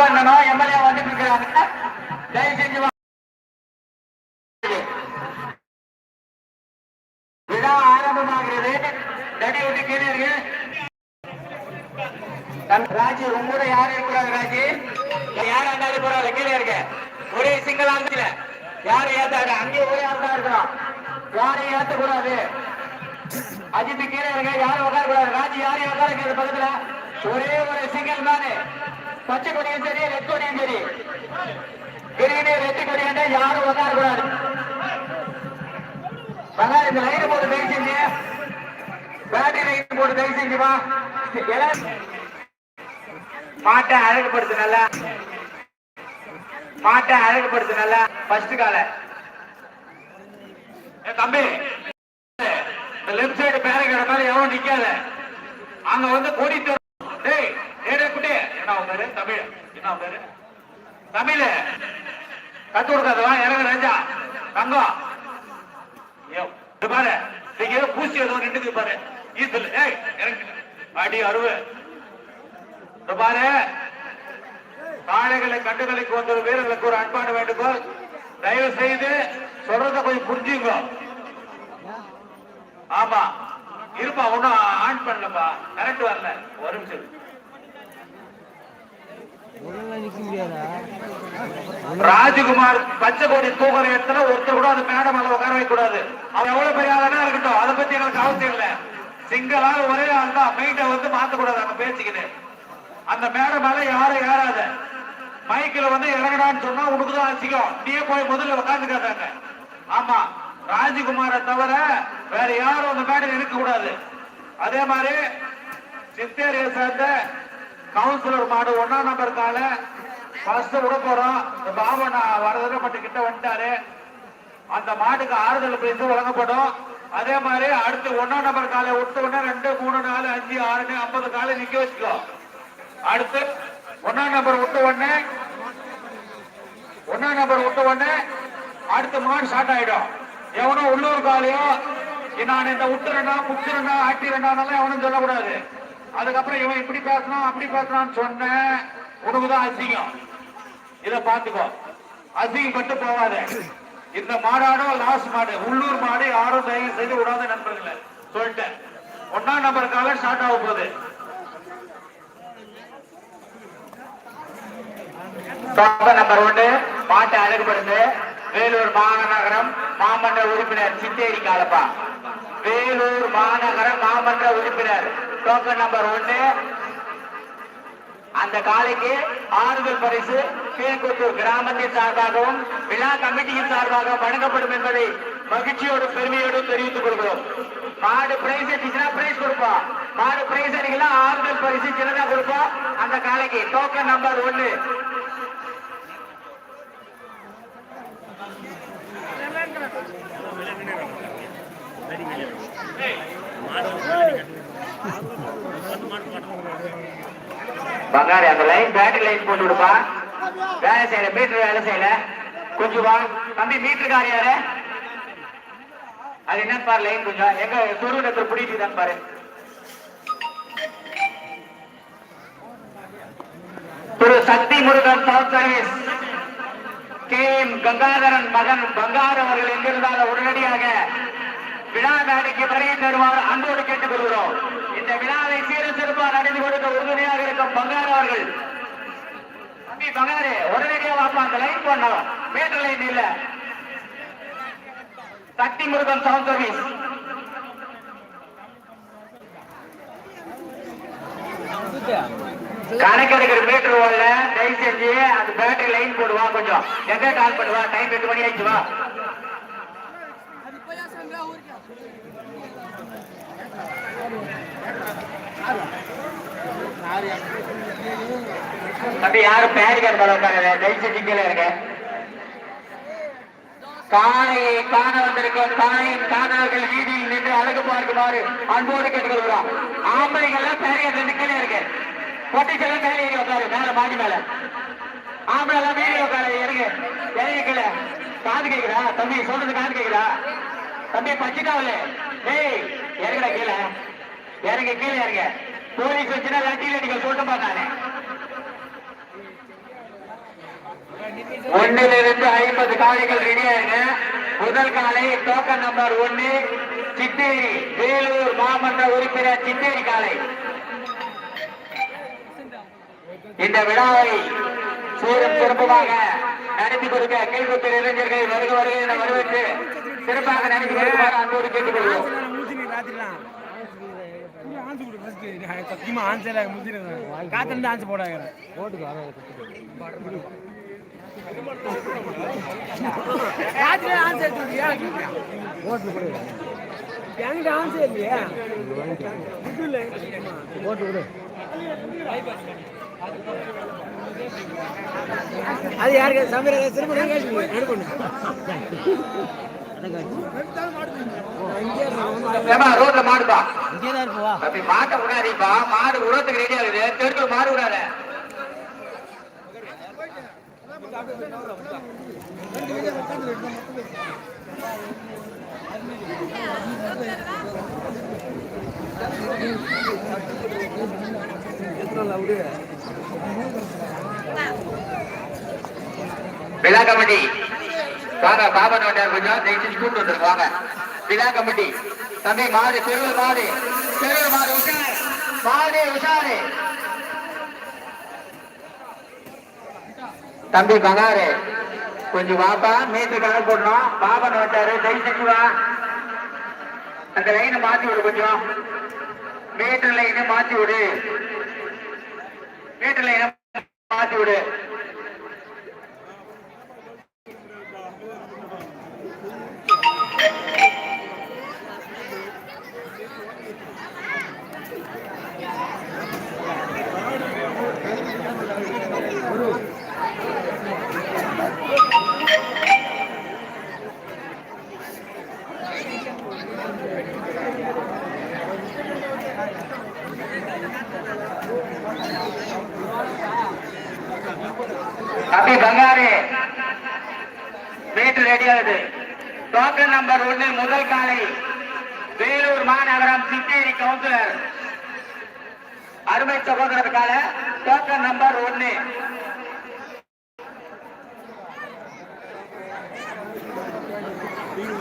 பண்ணணும் எம்எல்ஏ வந்துட்டு இருக்கிறாங்க தயவு செஞ்சு விழா ஆரம்பமாகிறது. தடி விட்டு கீழே இருக்கு. ராஜி உங்க கூட யாரும் இருக்கிறாங்க ராஜி யாரும் இருந்தாலும் போறாங்க கீழே இருக்க. ஒரே சிங்கிள் ஆந்தில யாரும் ஏத்தாரு? அங்கே ஒரே ஆள் இருக்கணும். யாரையும் ஏத்தக்கூடாது. அஜித் கீழே இருக்க. யாரும் உட்கார கூடாது ராஜி யாரையும் உட்கார இருக்கிறது பக்கத்துல ஒரே ஒரு சிங்கிள் மேனு பச்சை கொடியும் சரி ரெட் கொடியும் சரி. கிரீனு ரெட் கொடியாண்டா யாரும் உட்கார கூடாது வந்தா இந்த லைன் போட்டு தயவு செஞ்சு. பேட்டரி லைன் போட்டு தயவு செஞ்சு வா. மாட்டை அழகுபடுத்து நல்லா. மாட்டை அழகுபடுத்து நல்லா. ஃபர்ஸ்ட் கால தம்பி. இந்த லெஃப்ட் சைடு பேரகட மேல எவன் நிக்காத. அங்க வந்து கொடி தரும். டேய். என்ன உண்டாரு தமிழ். என்ன உண்டாரு தமிழ். கத்து கொடுக்காதவா இறங்க ரஞ்சா தங்கம். ஐயோ, இது பாரு. நீங்க ஏதோ பூசி ஏதோ நின்றுது பாரு. ஈத்துல ஏய் இறங்கு. அடி அருவு இது பாரு. காளைகளை கண்டுகளுக்கு வந்த வீரர்களுக்கு ஒரு அன்பான வேண்டுகோள். தயவு செய்து சொல்றத கொஞ்சம் புரிஞ்சுங்க. ஆமா. இருப்பா ஒன்னும் ஆன் பண்ணலப்பா. கரண்ட் வரல. ஒரு நிமிஷம் ராஜகுமார் பச்சை தூக்குற இடத்துல ஒருத்தர் கூட அந்த மேடம் மேல உட்கார வைக்க கூடாது அவன் எவ்வளவு பெரிய ஆளுனா இருக்கட்டும். அதை பத்தி எங்களுக்கு அவசியம் இல்ல. சிங்கிள் ஒரே ஆள் தான். மைண்ட வந்து மாத்த கூடாது அங்க பேசிக்கிட்டு அந்த மேடம் மேல யாரும் ஏறாத. மைக்கில் வந்து இறங்கடான்னு சொன்னா உனக்கு தான் அசிக்கும் நீயே போய் முதல்ல உட்காந்துக்காதாங்க ஆமா ராஜகுமாரை தவிர வேற யாரும் அந்த மேடம் இருக்க கூடாது அதே மாதிரி சித்தேரியை சேர்ந்த கவுன்சிலர் மாடு ஒன்னா நம்பர் கால ஃபர்ஸ்ட் விட போறோம். இந்த பாபா நான் வரதனை மட்டும் கிட்ட வந்துட்டாரு. அந்த மாட்டுக்கு ஆறுதல் பிரிந்து வழங்கப்படும். அதே மாதிரி அடுத்து ஒன்னா நம்பர் காலை விட்டு உடனே ரெண்டு மூணு நாலு அஞ்சு ஆறுன்னு ஐம்பது காலை நிக்க வச்சுக்கோ. அடுத்து ஒன்னா நம்பர் விட்டு உடனே ஒன்னா நம்பர் விட்டு உடனே அடுத்து மாடு ஸ்டார்ட் ஆயிடும். எவனும் உள்ளூர் காலையோ நான் இந்த விட்டுறேன்னா முத்துறேன்னா ஆட்டிறேன்னாலும் எவனும் சொல்லக்கூடாது. அதுக்கப்புறம் இவன் இப்படி பேசணும் அப்படி பேசணும்னு சொன்னேன் உனக்குதான் அசிங்கம். இத பாத்துக்கோ அசிங்கப்பட்டு போவாத இந்த மாடாடோ லாஸ்ட் மாடு உள்ளூர் மாடு யாரும் தயவு செய்து விடாத நண்பர்களே சொல்லிட்டேன். ஒன்னாம் நம்பர் காலம் ஸ்டார்ட் ஆக போகுது நம்பர் ஒன்று மாட்டை அழகுபடுத்து வேலூர் மாநகரம் மாமன்ற உறுப்பினர் சித்தேரி காலப்பா. வேலூர் மாநகர மாமன்ற உறுப்பினர். டோக்கன் நம்பர் ஒன்னு. அந்த காலைக்கு ஆறுதல் பரிசு கீழ்கொத்தூர் கிராமத்தின் சார்பாகவும் விழா கமிட்டியின் சார்பாக வழங்கப்படும் என்பதை மகிழ்ச்சியோடு பெருமையோடு தெரிவித்துக் கொள்கிறோம். மாடு பிரைஸ் அடிச்சுன்னா பிரைஸ் கொடுப்போம் மாடு பிரைஸ் அடிக்கலாம் ஆறுதல் பரிசு சின்னதா கொடுப்போம் அந்த காலைக்கு டோக்கன் நம்பர் ஒன்னு. பங்காரி அந்த லைன் பேட்டரி லைன் போட்டு விடுப்பா. வேலை செய்யல மீட்டர் வேலை செய்யல. கொஞ்சம் வா. தம்பி மீட்டர் கார் யாரு? அது என்ன பாரு லைன் கொஞ்சம் எங்க துருவனத்தில் பிடிக்குதான் பாரு. Thiru Sakthi Murugan south service K M Gangadharan மகன் பங்காரு அவர்கள் எங்கிருந்தாலும் உடனடியாக விழா மேடைக்கு வருகை தருமாறு அன்போடு கேட்டுக் கொள்கிறோம் இந்த விழாவை சீர சிறப்பாக நடந்து கொடுக்க உறுதுணையாக இருக்கும் பங்காரு அவர்கள். தம்பி பங்காரு உடனடியாக வாப்பா அந்த லைன் பண்ணலாம் மீட்டர் லைன் இல்ல. சக்தி முருகன் சவுண்ட் சர்வீஸ் கணக்கெடுக்கிற மீட்டர் ஓடல. தயவு செஞ்சு அந்த பேட்டரி லைன் போடுவா கொஞ்சம். எங்க கால் பண்ணுவா? டைம் எட்டு மணி ஆயிடுச்சு வா. தம்பி யாரும் பேரிகார்டு மேல உட்காருங்க. தயவு செஞ்சு இருங்க காளையை காண வந்திருக்கும். காளையின் காணவர்கள் வீதியில் நின்று அழகு பார்க்குமாறு அன்போடு கேட்டுக்கொள்கிறோம். ஆம்பளைகள் எல்லாம் பேரிகார்டு கீழே இருக்கு பொட்டிச்செல்லாம் மேலே ஏறி உட்காரு. மேல மாடி மேல. ஆம்பளை எல்லாம் மேலே உட்காரு. இறங்கு இறங்கி கீழே காது கேட்குறா தம்பி சொல்றது காது கேக்குதா தம்பி பச்சிட்டாவில டேய் இறங்குடா கீழே. இறங்க கீழே இறங்க. போலீஸ் வச்சுனா வண்டியில நீங்க சொல்லிட்டு பார்த்தானே ஒன்னிலிருந்து ஐம்பது காளைகள் ரெடியாருங்க முதல் காலை டோக்கன் நம்பர் ஒன்னு சித்தேரி வேலூர் மாமன்ற உறுப்பினர் சித்தேரி காலை இந்த விழாவை சீரும் சிறப்புமாக நடத்தி கொடுக்க கீழ்குத்தர் இளைஞர்களை வருக வருகை என வரவேற்று சிறப்பாக நடத்தி கொடுக்குமாறு அன்போடு கேட்டுக்கொள்வோம். சத்தியமா ஆன்சர் ஆக முடிச்சிருக்கேன் காத்திருந்து ஆன்சர் போடாகிறேன் ஓட்டுக்கு வர ராத்திரி ஆன்சர் சொல்லியா ஓட்டு கொடு என்கிட்ட ஆன்சர் இல்லையா. ஓட்டு கொடு அது யாருக்கு? சமீர திரும்ப எடுக்கணும். ரோட்ல மாடுப்பா. இங்கே தான் இருப்பா அப்படி மாட்ட விடாதீப்பா மாடு உரத்துக்கு ரெடி ஆகுது. தெருக்குள்ள மாடு விடாத விழா கமிட்டி வாங்க பாபன் வந்தார் கொஞ்சம் தயவுசெய்து கூட்டு வந்துருக்கு வாங்க. விழா கமிட்டி. தம்பி மாடு தெருவு மாடு. தெருவு மாடு உஷாரு. மாடு உஷாரு. தம்பி பகாரு. கொஞ்சம் வாப்பா மீட்டு கணக்கு போடணும். பாபன் வந்தாரு தயவு செஞ்சு வா. அந்த லைனை மாத்தி விடு கொஞ்சம். மீட்டர் லைனை மாத்தி விடு. மீட்டர் லைனை மாத்தி விடு. தம்பி பங்காரு. வீட்டு ரெடி ஆகுது டோக்கன் நம்பர் ஒன்னு முதல் காலை. வேலூர் மாநகரம் சித்தேரி கவுன்சிலர் அருமை சகோதரருக்கான டோக்கன் நம்பர் ஒன்னு you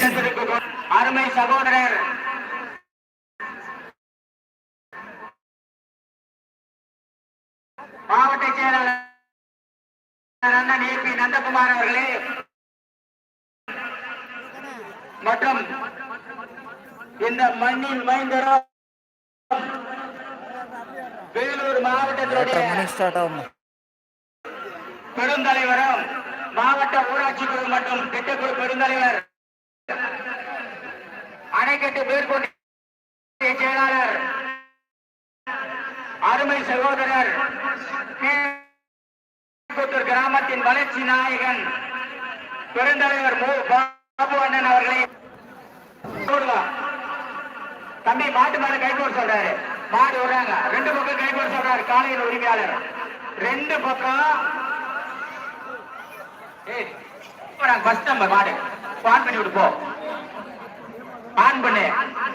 தந்திருக்கும் அருமை சகோதரர் மாவட்ட செயலாளர் அண்ணன் ஏபி நந்தகுமார் அவர்களே மற்றும் இந்த மண்ணின் மைந்தரோ வேலூர் மாவட்டத்தினுடைய பெருந்தலைவரும் மாவட்ட ஊராட்சி குழு மற்றும் திட்டக்குழு பெருந்தலைவர். அணைக்கட்டு மேற்கொண்டு செயலாளர் அருமை சகோதரர் கிராமத்தின் வளர்ச்சி நாயகன் பெருந்தலைவர் மு. பாபு அண்ணன் அவர்களை போடுவா. தம்பி மாட்டு மேல கை போட சொல்றாரு. மாடு விடுறாங்க. ரெண்டு பக்கம் கை போட சொல்றாரு காலையில் உரிமையாளர். ரெண்டு பக்கம் ஏய், ஃபர்ஸ்ட் நம்பர் மாடு. ஆன் பண்ணி விடு போ. ஆன் பண்ணு.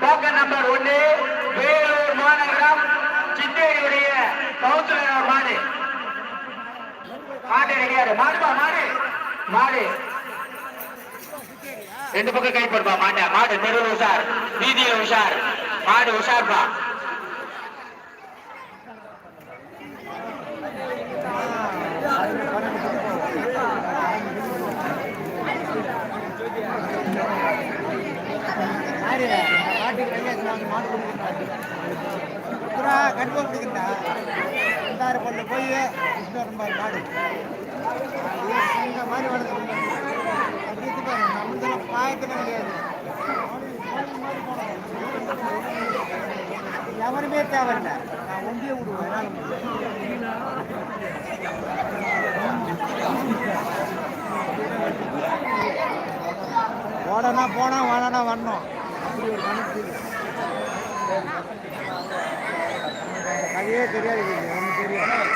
டோக்கன் நம்பர் ஒன்னு வேலூர் மாநகரம் சித்தேரியுடைய கவுன்சிலர் அவர் மாடு மாடு ரெடியாரு மாடுபா மாடு. மாடு. ரெண்டு பக்கம் கை போடுப்பா மாட்ட. மாடு நெருவு உஷார் வீதியில உஷார். மாடு உஷார்பா கண்ட்ரோல் கொடுக்குறா ரெண்டாயிரம் பொண்ணு போய் விஷ்ணு மாதிரி மாடு மாதிரி வளர்க்குறேன் எவருமே தேவையில்லை நான் ஒண்டியே விடுவேன் ஓடனா போனா வாடனா வரணும் அப்படி ஒரு கணக்கு கதையே தெரியாது ஒன்றும் தெரியாது